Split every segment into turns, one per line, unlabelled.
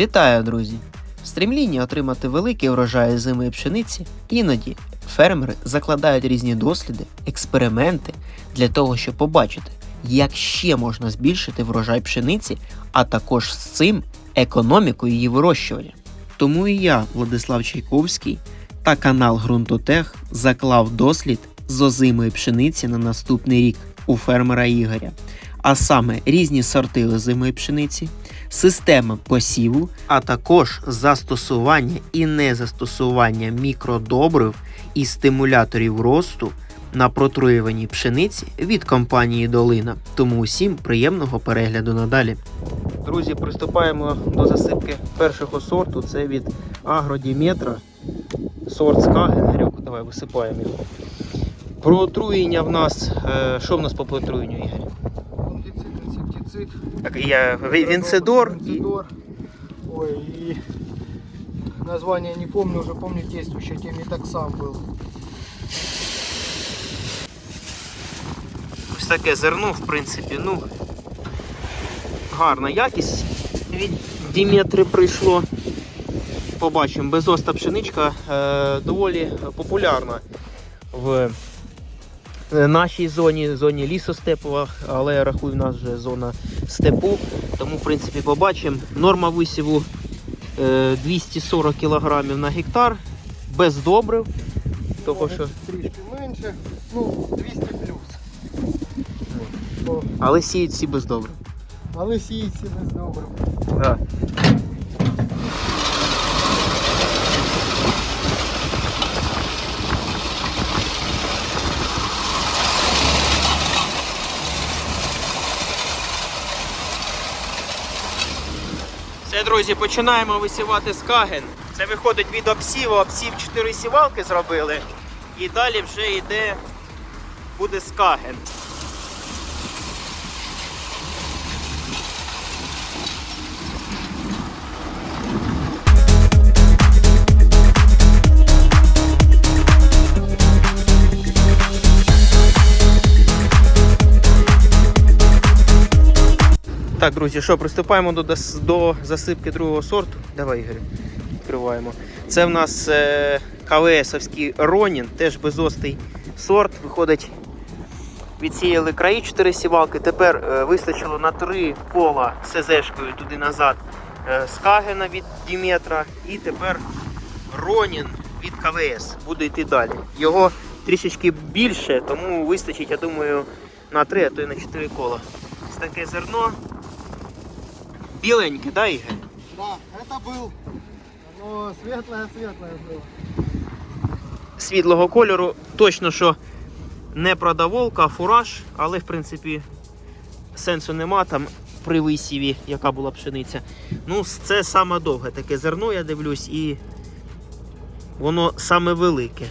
Вітаю, друзі! В стремлінні отримати великий врожай зими пшениці іноді фермери закладають різні досліди, експерименти для того, щоб побачити, як ще можна збільшити врожай пшениці, а також з цим економіку її вирощування. Тому і я, Владислав Чайковський, та канал Грунтотех заклав дослід з озимої пшениці на наступний рік у фермера Ігоря, а саме різні сорти озимої пшениці, системи посіву, а також застосування і незастосування мікродобрив і стимуляторів росту на протруюваній пшениці від компанії Долина. Тому усім приємного перегляду надалі. Друзі, приступаємо до засипки першого сорту. Це від Агродіметра. Сорт Скагенерюк. Давай висипаємо його. Про отруєння в нас. е, Що в нас по отруєнню, Ігор?
Фунгицид.
Так, я Вінцидор і
Ой, и название не помню, уже помню действующий, темитоксам был.
ось таке зерно, в принципі, ну гарна якість від Діметри прийшло. Побачимо, безоста пшеничка е, доволі популярна в нашій зоні, зоні лісостепова, але я рахую, в нас вже зона степу. Тому, в принципі, побачимо. Норма висіву е, 240 кг на гектар, без добрив. Того, що...
Трішки менше, ну, 200 плюс.
Але сіють всі без добрив.
Але сіється без добрив.
Да. Друзі, починаємо висівати скаген. Це виходить від обсіву. Обсів 4 сівалки зробили. І далі вже йде буде скаген. Так, друзі, що, приступаємо до, до засипки другого сорту. Давай, Ігор, відкриваємо. Це в нас е, КВСовський Ронін, теж безостий сорт. Виходить, відсіяли краї 4 сівалки. Тепер е, вистачило на 3 кола СЗшкою туди назад е, Скагена від Діметра. І тепер Ронін від КВС буде йти далі. Його трішечки більше, тому вистачить, я думаю, на 3, а то й на 4 кола. Ось таке зерно. Біленьке, да, Ігор?
Да, это был. Оно светлое-светлое было.
Світлого кольору. Точно, що не продаволка, а фураж, але в принципі сенсу нема там при висіві, яка була пшениця. Ну, це саме довге таке зерно, я дивлюсь, і воно саме велике.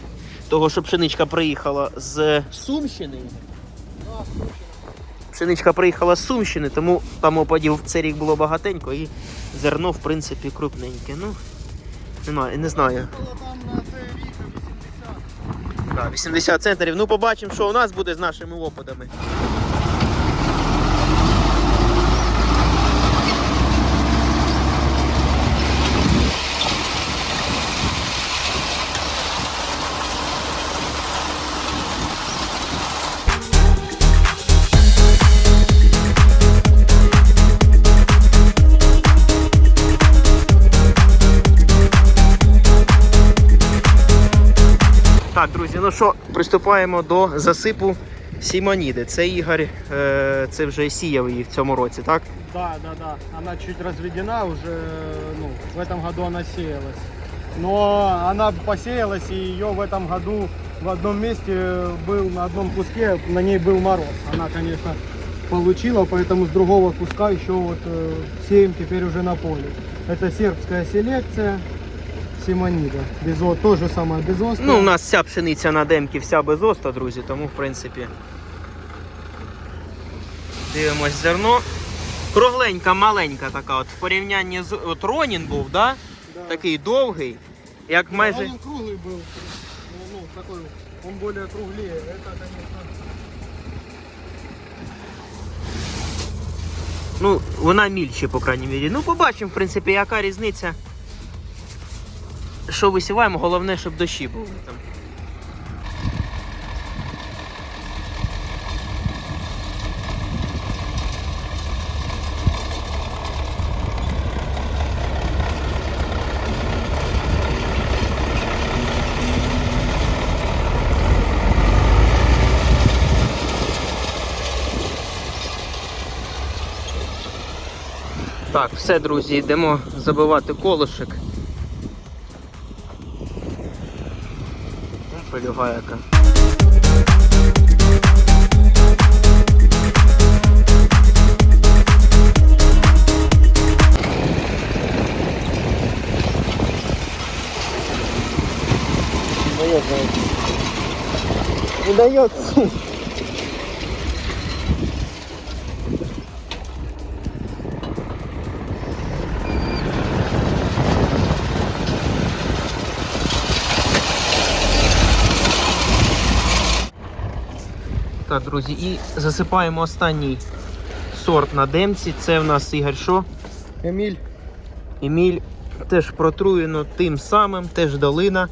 Того, що пшеничка приїхала з Сумщини.
Да, слушай,
Пшеничка приїхала з Сумщини, тому там опадів цей рік було багатенько і зерно, в принципі, крупненьке. Ну, не знаю, не знаю.
рік 80.
центрів. 80 центнерів. Ну, побачимо, що у нас буде з нашими опадами. ну що, приступаємо до засипу Сімоніди. Це Ігор, е, це вже сіяв її в цьому році, так?
Да, да, да. Она чуть разведена уже, ну, в этом году она сеялась. Но она посеялась, и ее в этом году в одном месте был, на одном куске, на ней был мороз. Она, конечно, получила, поэтому с другого куска еще вот э, сеем теперь уже на поле. Это сербская селекция, Симонида. Безо, то же самое безострая.
Ну, у нас вся пшениця на демки, вся без оста, друзі, тому в принципі. Дивимось зерно. Кругленька, маленька така. От в порівнянні з от Ронін був, да?
Да.
такий довгий, як майже.
Он круглый был. Ну, ну, такой, он более круглее. Это, конечно,
Ну, вона мільче, по крайній мірі. Ну, побачимо, в принципі, яка різниця. Що висіваємо, головне, щоб дощі були там. Так, все, друзі, йдемо забивати колишек. Ну, Полюга яка. Не дается. Так, друзі, і засипаємо останній сорт на демці. Це в нас Ігор що?
Эмиль.
Еміль теж протруєно тим самим, теж долина.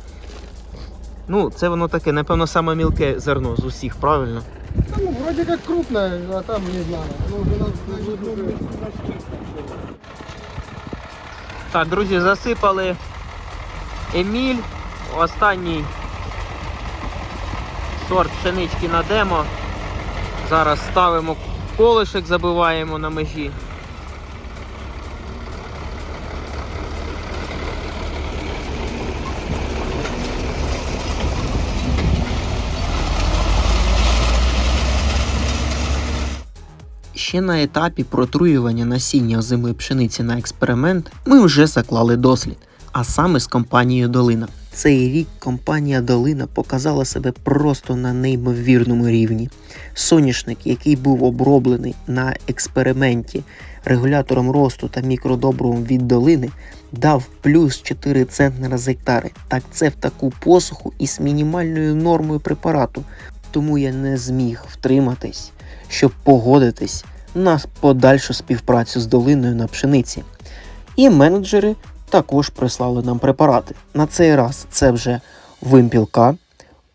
Ну, це воно таке, напевно, саме мілке зерно з усіх, правильно?
Ну, вроде как крупная, а там не знаю. Ну,
Так, друзі, засипали Еміль, останній сорт пшенички на демо. Зараз ставимо колишек, забиваємо на межі. Ще на етапі протруювання насіння зими пшениці на експеримент ми вже заклали дослід, а саме з компанією Долина. Цей рік компанія Долина показала себе просто на неймовірному рівні. Соняшник, який був оброблений на експерименті регулятором росту та мікродобривом від долини, дав плюс 4 центнера з гектари. Так це в таку посуху із мінімальною нормою препарату. Тому я не зміг втриматись щоб погодитись на подальшу співпрацю з долиною на пшениці. І менеджери також прислали нам препарати. На цей раз це вже вимпіл К,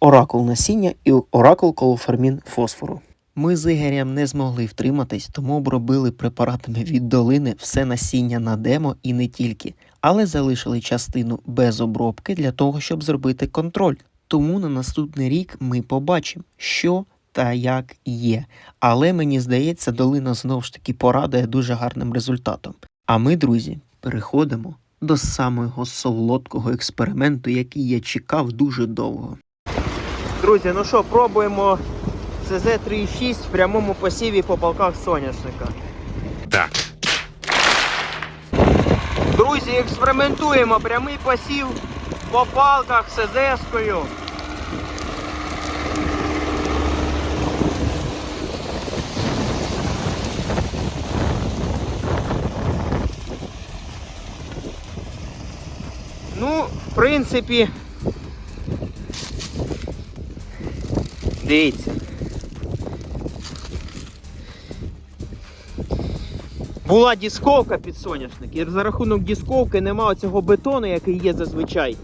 оракул насіння і оракул колофермін фосфору. Ми з Ігорем не змогли втриматись, тому обробили препаратами від долини все насіння на демо і не тільки, але залишили частину без обробки для того, щоб зробити контроль. Тому на наступний рік ми побачимо, що та як є. Але мені здається, долина знов ж таки порадує дуже гарним результатом. А ми, друзі, переходимо до самого солодкого експерименту, який я чекав дуже довго. Друзі, ну що, пробуємо СЗ-36 в прямому посіві по полках соняшника.
Так.
Друзі, експериментуємо прямий посів по палках СЗ-шкою. Ну, в принципі. Дивіться. Була дісковка під соняшник, і за рахунок дісковки нема цього бетону, який є зазвичай.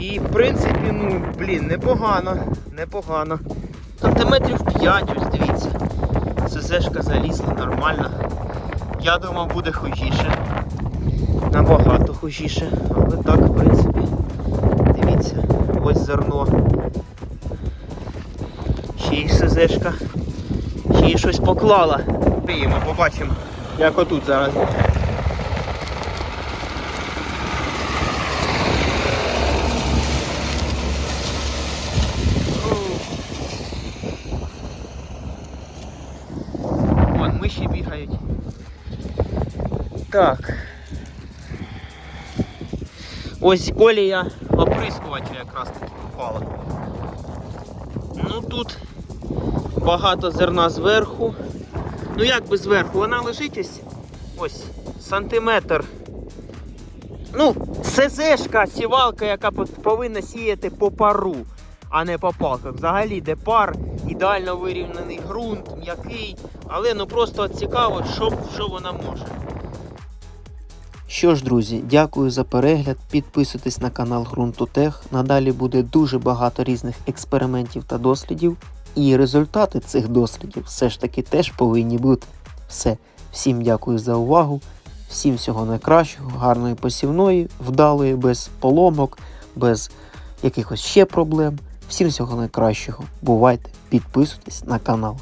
І в принципі, ну, блін, непогано, непогано. Сантиметрів 5, ось дивіться. СЗшка залізла нормально. Я думав, буде хужіше. Набагато хужіше. Але так, в принципі, зерно. Ще й СЗшка. Ще й щось поклала. Приємо, побачимо, як отут зараз. Вон, миші бігають. Так. Ось колія оприскувача якраз таки Попала. Ну тут багато зерна зверху. Ну як би зверху, вона лежить ось, ось сантиметр. Ну, СЗшка, сівалка, яка повинна сіяти по пару. а не по палках. Взагалі, де пар, ідеально вирівнений ґрунт, м'який, але ну просто цікаво, що, що вона може. Що ж, друзі, дякую за перегляд. Підписуйтесь на канал Грунтутех. Надалі буде дуже багато різних експериментів та дослідів. І результати цих дослідів все ж таки теж повинні бути. Все. Всім дякую за увагу. Всім всього найкращого, гарної посівної, вдалої, без поломок, без якихось ще проблем. Всім всього найкращого. Бувайте, підписуйтесь на канал.